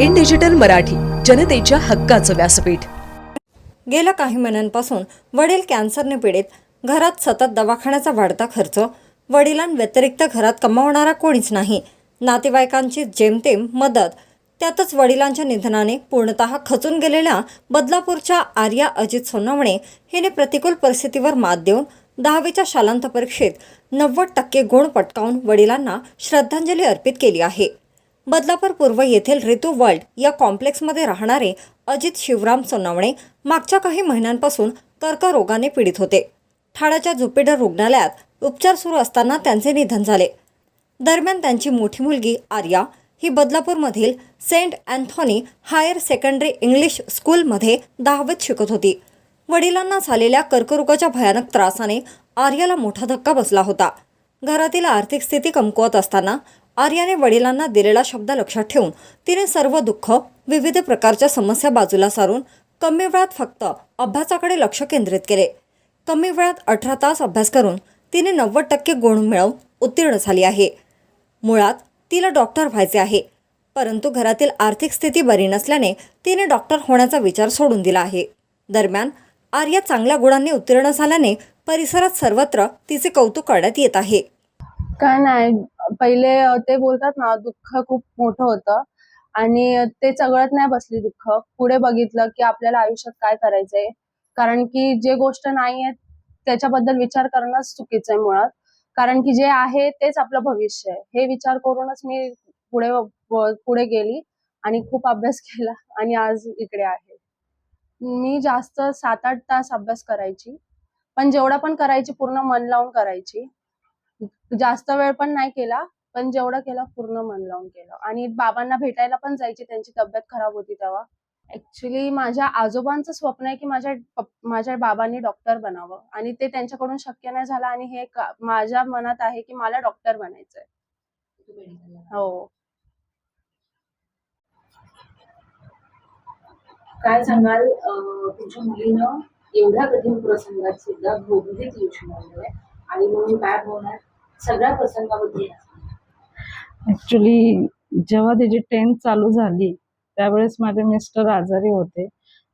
In digital Marathi जनतेच्या हक्काचं व्यासपीठ. गेल्या काही महिन्यांपासून वडील कॅन्सरने पीडित घरात सतत दवाखान्याचा वाढता खर्च वडिलांव्यतिरिक्त घरात कमावणारा कोणीच नाही नातेवाईकांची जेमतेम मदत त्यातच वडिलांच्या निधनाने पूर्णतः खचून गेलेल्या बदलापूरच्या आर्या अजित सोनवणे हिने प्रतिकूल परिस्थितीवर मात देऊन दहावीच्या शालांत परीक्षेत नव्वद टक्के गुण पटकावून वडिलांना श्रद्धांजली अर्पित केली आहे. बदलापूर पूर्व येथील ऋतू वर्ल्ड या कॉम्प्लेक्समध्ये राहणारे अजित शिवराम सोनवणे मागच्या काही महिन्यांपासून कर्करोगाने पीडित होते. ठाण्याच्या जुपिटर रुग्णालयात उपचार सुरू असताना त्यांचे निधन झाले. दरम्यान त्यांची मोठी मुलगी आर्या ही बदलापूरमधील Saint Anthony higher secondary English स्कूलमध्ये दहावीत शिकत होती. वडिलांना झालेल्या कर्करोगाच्या भयानक त्रासाने आर्याला मोठा धक्का बसला होता. घरातील आर्थिक स्थिती कमकुवत असताना आर्याने वडिलांना दिलेला शब्द लक्षात ठेवून तिने सर्व दुःख विविध प्रकारच्या समस्या बाजूला सारून कमी वेळात फक्त अभ्यासाकडे लक्ष केंद्रित केले. कमी वेळात अठरा तास अभ्यास करून तिने नव्वद टक्के गुण मिळवून उत्तीर्ण झाली आहे. मुळात तिला डॉक्टर व्हायचे आहे. परंतु घरातील आर्थिक स्थिती बरी नसल्याने तिने डॉक्टर होण्याचा विचार सोडून दिला आहे. दरम्यान आर्या चांगल्या गुणांनी उत्तीर्ण झाल्याने परिसरात सर्वत्र तिचे कौतुक करण्यात येत आहे. काय नाही पहिले ते बोलतात ना दुःख खूप मोठं होतं आणि ते चघळत नाही बसली दुःख. पुढे बघितलं की आपल्याला आयुष्यात काय करायचंय? कारण की जे गोष्ट नाहीये त्याच्याबद्दल विचार करणंच चुकीचं आहे मुळात. कारण की जे आहे तेच आपलं भविष्य आहे. हे विचार करूनच मी पुढे पुढे गेली आणि खूप अभ्यास केला आणि आज इकडे आहे. मी जास्त सात आठ तास अभ्यास करायची. पण जेवढा पण करायची पूर्ण मन लावून करायची. जास्त वेळ पण नाही केला पण जेवढं केलं पूर्ण मन लावून केलं. आणि बाबांना भेटायला पण जायची त्यांची तब्येत खराब होती तेव्हा. ऍक्च्युली माझ्या आजोबांचं स्वप्न आहे की माझ्या माझ्या बाबांनी डॉक्टर बनावं. आणि ते त्यांच्याकडून शक्य नाही झालं आणि हे माझ्या मनात आहे की मला डॉक्टर बनायचंय. हो. काय सांगाल? तुमच्या मुलीनं एवढ्या कठीण प्रसंगात सुद्धा भोगलीत यश मिळवलंय आणि म्हणून काय होणार? सगळ्या प्रसंगामध्ये ऍक्च्युली जेव्हा त्याची टेन्थ चालू झाली त्यावेळेस माझे मिस्टर आजारी होते.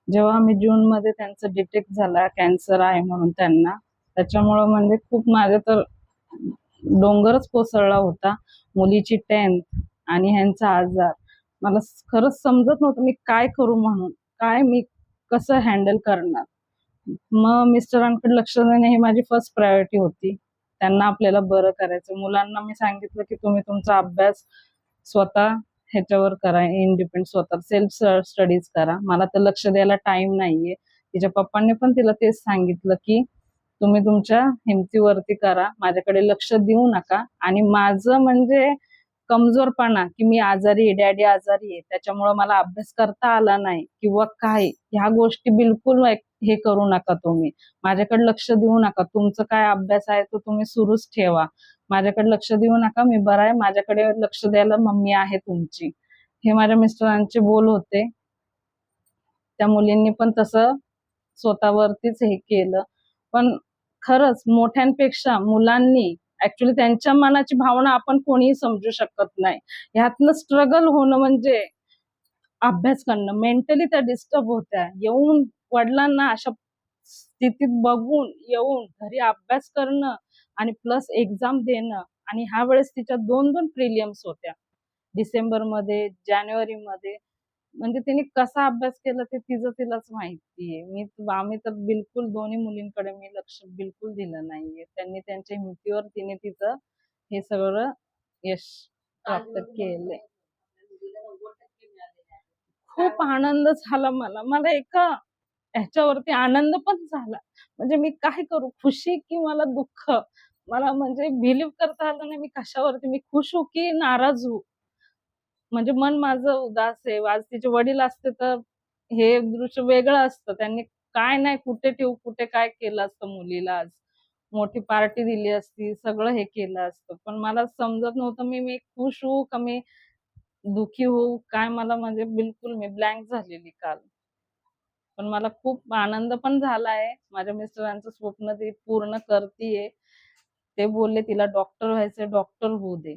जेव्हा मी जून मध्ये त्यांचं डिटेक्ट झाला कॅन्सर आहे म्हणून त्यांना. त्याच्यामुळं म्हणजे खूप माझे तर डोंगरच कोसळला होता. मुलीची टेन्थ आणि ह्यांचा आजार. मला खरंच समजत नव्हतं मी काय करू म्हणून. काय मी कसं हँडल करणार? मग मिस्टरांकडे लक्ष देणे ही माझी फर्स्ट प्रायोरिटी होती. त्यांना आपल्याला बरं करायचं. मुलांना मी सांगितलं की तुम्ही तुमचा अभ्यास स्वतः ह्याच्यावर करा. इंडिपेंड स्वतः. सेल्फ स्टडीज करा. मला तर लक्ष द्यायला टाइम नाहीये. तिच्या पप्पांनी पण तिला तेच सांगितलं की तुम्ही तुमच्या हिमतीवरती करा. माझ्याकडे लक्ष देऊ नका. आणि माझं म्हणजे कमजोरपणा की मी आजारी आहे डॅडी आजारी आहे त्याच्यामुळं मला अभ्यास करता आला नाही किंवा काय ह्या गोष्टी बिलकुल हे करू नका तुम्ही. माझ्याकडे लक्ष देऊ नका. तुमचं काय अभ्यास आहे तो तुम्ही सुरूच ठेवा. माझ्याकडे लक्ष देऊ नका. मी बरा आहे. माझ्याकडे लक्ष द्यायला मम्मी आहे तुमची. हे माझ्या मिस्टरांचे बोल होते. त्या मुलींनी पण तसं स्वतःवरतीच हे केलं. पण खरंच मोठ्यांपेक्षा मुलांनी ऍक्च्युली त्यांच्या मनाची भावना आपण कोणीही समजू शकत नाही. ह्यातलं स्ट्रगल होणं म्हणजे अभ्यास करणं. मेंटली त्या डिस्टर्ब होत्या. येऊन वडिलांना अशा स्थितीत बघून येऊन घरी अभ्यास करणं आणि प्लस एक्झाम देणं आणि ह्या वेळेस तिच्या दोन दोन प्रिलियम्स होत्या. डिसेंबरमध्ये जानेवारी मध्ये म्हणजे तिने कसा अभ्यास केला ते तिचं तिलाच माहितीये. मी आम्ही तर बिलकुल दोन्ही मुलींकडे मी लक्ष बिलकुल दिलं नाहीये. त्यांनी त्यांच्या हिमतीवर तिने तिचं हे सगळं यश प्राप्त केलंय. खूप आनंद झाला मला. मला एका ह्याच्यावरती आनंद पण झाला. म्हणजे मी काय करू? खुशी की मला दुःख? मला म्हणजे बिलीव्ह करता आलं नाही. मी कशावरती? मी खुश हो की नाराज हो? म्हणजे मन माझं उदास आहे. आज तिचे वडील असते तर हे दृश्य वेगळं असतं. त्यांनी काय नाही कुठे ठेवू कुठे काय केलं असतं मुलीला आज? मोठी पार्टी दिली असती सगळं हे केलं असतं. पण मला समजत नव्हतं मी मी खुश होऊ का मी दुखी होऊ? काय मला म्हणजे बिलकुल मी ब्लँक झालेली काल. पण मला खूप आनंद पण झाला आहे माझ्या मिस्टरांचं स्वप्न ती पूर्ण करतीये. ते बोलले तिला डॉक्टर व्हायचं डॉक्टर होऊ दे.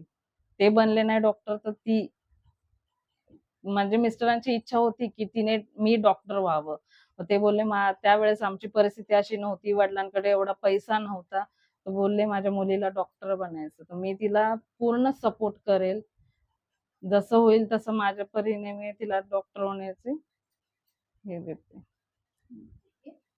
ते बनले नाही डॉक्टर तर ती म्हणजे मिस्टरांची इच्छा होती की तिने मी डॉक्टर व्हावं. ते बोलले मा त्यावेळेस आमची परिस्थिती अशी नव्हती वडिलांकडे एवढा पैसा नव्हता. तर बोलले माझ्या मुलीला डॉक्टर बनायचं तर मी तिला पूर्ण सपोर्ट करेल. जसं होईल तसं माझ्या परीने मी तिला डॉक्टर होण्याचे हे देते.